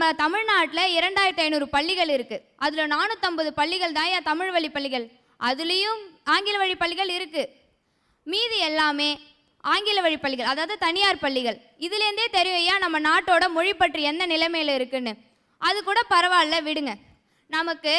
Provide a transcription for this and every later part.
நம்ம தமிழ்நாட்டில் இரண்டாயிரத்தி ஐநூறு பள்ளிகள் இருக்குது அதில் நானூற்றம்பது பள்ளிகள் தான் ஏன் தமிழ் வழி பள்ளிகள். அதுலேயும் ஆங்கில வழி பள்ளிகள் இருக்குது மீதி எல்லாமே ஆங்கில வழி பள்ளிகள் அதாவது தனியார் பள்ளிகள். இதுலேருந்தே தெரியும் ஏன் நம்ம நாட்டோட மொழி பற்றி எந்த நிலைமையில் இருக்குன்னு. அது கூட பரவாயில்ல விடுங்க. நமக்கு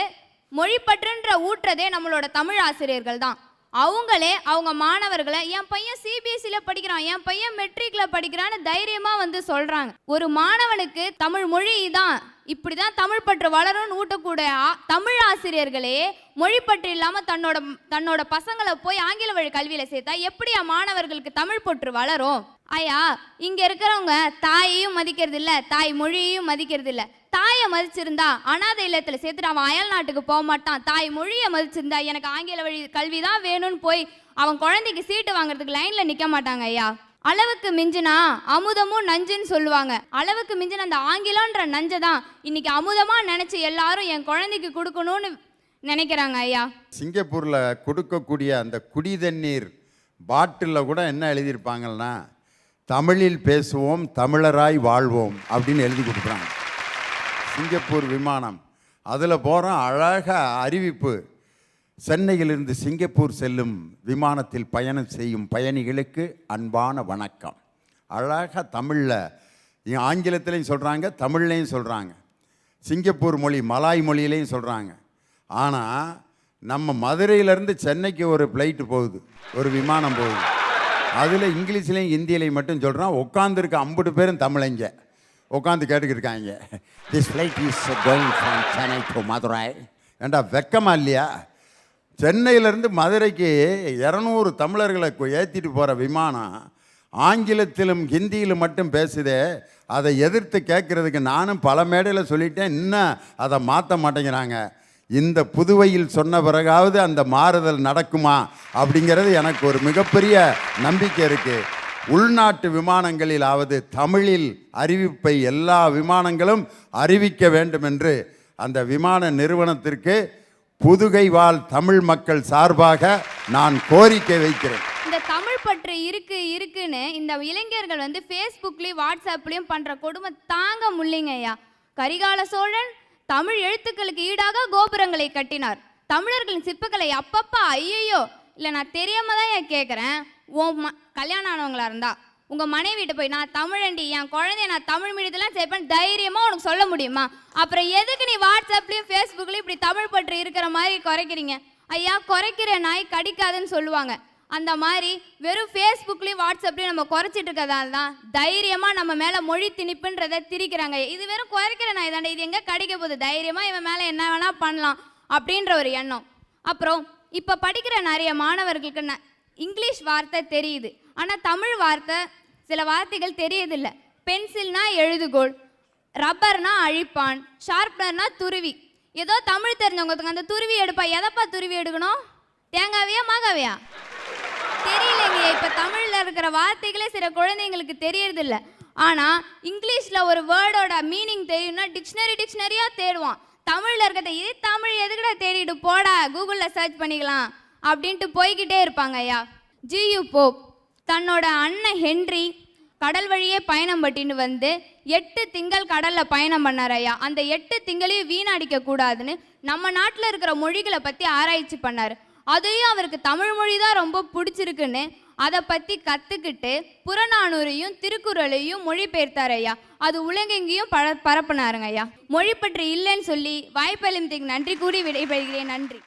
மொழிப்பற்றுன்ற ஊற்றதே நம்மளோட தமிழ் ஆசிரியர்கள் தான். அவங்களே அவங்க மாணவர்களை என் பையன் சிபிஎஸ்சியில் படிக்கிறான் என் பையன் மெட்ரிக்ல படிக்கிறான்னு தைரியமாக வந்து சொல்கிறாங்க ஒரு மாணவனுக்கு தமிழ் மொழி தான் இப்படிதான் தமிழ் பற்று வளரும்னு ஊட்டக்கூடிய தமிழ் ஆசிரியர்களே மொழி பற்று இல்லாமல் தன்னோட தன்னோட பசங்களை போய் ஆங்கில வழி கல்வியில் சேர்த்தா எப்படி மாணவர்களுக்கு தமிழ் பற்று வளரும்? ஐயா இங்கே இருக்கிறவங்க தாயையும் மதிக்கிறது இல்லை தாய் மொழியையும் மதிக்கிறது இல்லை தாயை மதிச்சிருந்தா அனாதை இல்லத்தில் சேர்த்துட்டு அவன் அயல் நாட்டுக்கு போக மாட்டான். தாய் மொழியை மதிச்சிருந்தா எனக்கு ஆங்கில வழி கல்வி தான் வேணும்னு போய் அவன் குழந்தைக்கு சீட்டு வாங்குறதுக்கு லைனில் நிற்க மாட்டாங்க ஐயா. அளவுக்கு மிஞ்சினா அமுதமும் நஞ்சுன்னு சொல்லுவாங்க. அளவுக்கு மிஞ்சின அந்த ஆங்கிலன்ற நஞ்சை தான் இன்னைக்கு அமுதமா நினைச்சு எல்லாரும் என் குழந்தைக்கு கொடுக்கணும்னு நினைக்கிறாங்க ஐயா. சிங்கப்பூரில் கொடுக்கக்கூடிய அந்த குடி தண்ணீர் பாட்டிலில் கூட என்ன எழுதியிருப்பாங்கன்னா தமிழில் பேசுவோம் தமிழராய் வாழ்வோம் அப்படின்னு எழுதி கொடுக்குறாங்க. சிங்கப்பூர் விமானம். அதில் போகிறோம் அழக அறிவிப்பு சென்னையிலிருந்து சிங்கப்பூர் செல்லும் விமானத்தில் பயணம் செய்யும் பயணிகளுக்கு அன்பான வணக்கம். அழகாக தமிழில் ஆங்கிலத்திலையும் சொல்கிறாங்க தமிழ்லையும் சொல்கிறாங்க சிங்கப்பூர் மொழி மலாய் மொழியிலையும் சொல்கிறாங்க ஆனால் நம்ம மதுரையிலேருந்து சென்னைக்கு ஒரு ஃப்ளைட்டு போகுது ஒரு விமானம் போகுது. அதில் இங்கிலீஷ்லேயும் ஹிந்தியிலையும் மட்டும் சொல்கிறான் உட்காந்துருக்க ஐம்பது பேரும் தமிழங்க. உட்காந்து கேட்டுக்கிட்டு இருக்காங்க this flight is going from Chennai to Madurai ஏண்டா வெக்கமா இல்லையா? சென்னையிலேருந்து மதுரைக்கு இரநூறு தமிழர்களை ஏற்றிட்டு போகிற விமானம் ஆங்கிலத்திலும் ஹிந்தியிலும் மட்டும் பேசுதே. அதை எதிர்த்து கேட்குறதுக்கு நானும் பல மேடையில் சொல்லிட்டேன். இன்னும் அதை மாற்ற மாட்டேங்கிறாங்க. இந்த புதுவையில் சொன்ன பிறகாவது அந்த மாறுதல் நடக்குமா அப்படிங்கிறது எனக்கு ஒரு மிகப்பெரிய நம்பிக்கை இருக்குது உள்நாட்டு விமானங்களிலாவது தமிழில் அறிவிப்பை எல்லா விமானங்களும் அறிவிக்க வேண்டும் என்று அந்த விமான நிறுவனத்திற்கு புதுகை வாழ் தமிழ் மக்கள் சார்பாக நான் கோரிக்கை வைக்கிறேன். இந்த தமிழ் பற்று இருக்கு இருக்குன்னு இந்த இளைஞர்கள் வந்து ஃபேஸ்புக்லேயும் வாட்ஸ்அப்லேயும் பண்ணுற கொடுமை தாங்க முடியலைங்க ஐயா கரிகால சோழன் தமிழ் எழுத்துக்களுக்கு ஈடாக கோபுரங்களை கட்டினார். தமிழர்களின் சிற்பக்கலை அப்பப்பா ஐயையோ. இல்லை நான் தெரியாம தான் ஏன் கேட்குறேன் உன் ம கல்யாணம் ஆனவங்களா இருந்தா? உங்க மனைவிட்ட போய் நான் தமிழண்டி என் குழந்தைய நான் தமிழ் மீடியத்தெல்லாம் சேர்ப்பேன். தைரியமா உனக்கு சொல்ல முடியுமா? அப்புறம் எதுக்கு நீ வாட்ஸ்அப்லயும் ஃபேஸ்புக்லயும் இப்படி தமிழ் பற்று இருக்கிற மாதிரி குறைக்கிறீங்க? ஐயா குறைக்கிற நாய் கடிக்காதுன்னு சொல்லுவாங்க. அந்த மாதிரி வெறும் ஃபேஸ்புக்லேயும் வாட்ஸ்அப்லேயும் நம்ம குறைச்சிட்டு இருக்கிறதால தான் தைரியமாக நம்ம மேலே மொழி திணிப்புன்றதை திரிக்கிறாங்க. இது வெறும் குறைக்கிற நான் தாண்டே. இது எங்கே கிடைக்க போகுது? தைரியமாக இவன் மேலே என்ன வேணால் பண்ணலாம் அப்படின்ற ஒரு எண்ணம். அப்புறம் இப்போ படிக்கிற நிறைய மாணவர்களுக்கு ந- இங்கிலீஷ் வார்த்தை தெரியுது. ஆனால் தமிழ் வார்த்தை சில வார்த்தைகள் தெரியதில்ல. பென்சில்னா எழுதுகோள் ரப்பர்னா அழிப்பான் ஷார்ப்னர்னா துருவி. ஏதோ தமிழ் தெரிஞ்சவங்களுக்கு அந்த துருவி எடுப்பா. எதப்பா துருவி எடுக்கணும்? தேங்காவையா மாங்காவையா? தெரியலைங்க இப்ப தமிழ்ல இருக்கிற வார்த்தைகளே சில குழந்தைங்களுக்கு தெரியறது இல்ல ஆனா இங்கிலீஷ்ல ஒரு வேர்டோட மீனிங் தெரியும்னா டிக்ஷனரி டிக்ஷனரியா தேடுவான். தமிழ்ல இருக்கிறத இது தமிழ் எதுக்கடா தேடிட்டு போடா? கூகுள்ல சர்ச் பண்ணிக்கலாம். அப்படின்ட்டு போய்கிட்டே இருப்பாங்க ஐயா. GU Pope. தன்னோட அண்ணன் ஹென்றி கடல் வழியே பயணம் பட்டின்னு வந்து எட்டு திங்கள் கடல்ல பயணம் பண்ணார் ஐயா. அந்த எட்டு திங்களையும் வீணடிக்க கூடாதுன்னு நம்ம நாட்டில் இருக்கிற மொழிகளை பத்தி ஆராய்ச்சி பண்ணார். அதையும் அவருக்கு தமிழ் மொழி தான் ரொம்ப பிடிச்சிருக்குன்னு அதை பற்றி கற்றுக்கிட்டு புறநானூரையும் திருக்குறளையும் மொழிபெயர்த்தார் ஐயா அது உலகெங்கேயும் பர பரப்புனாருங்க ஐயா மொழி பற்றி இல்லைன்னு சொல்லி வாய்ப்பளித்ததுக்கு நன்றி கூறி விடைபெறுகிறேன். நன்றி.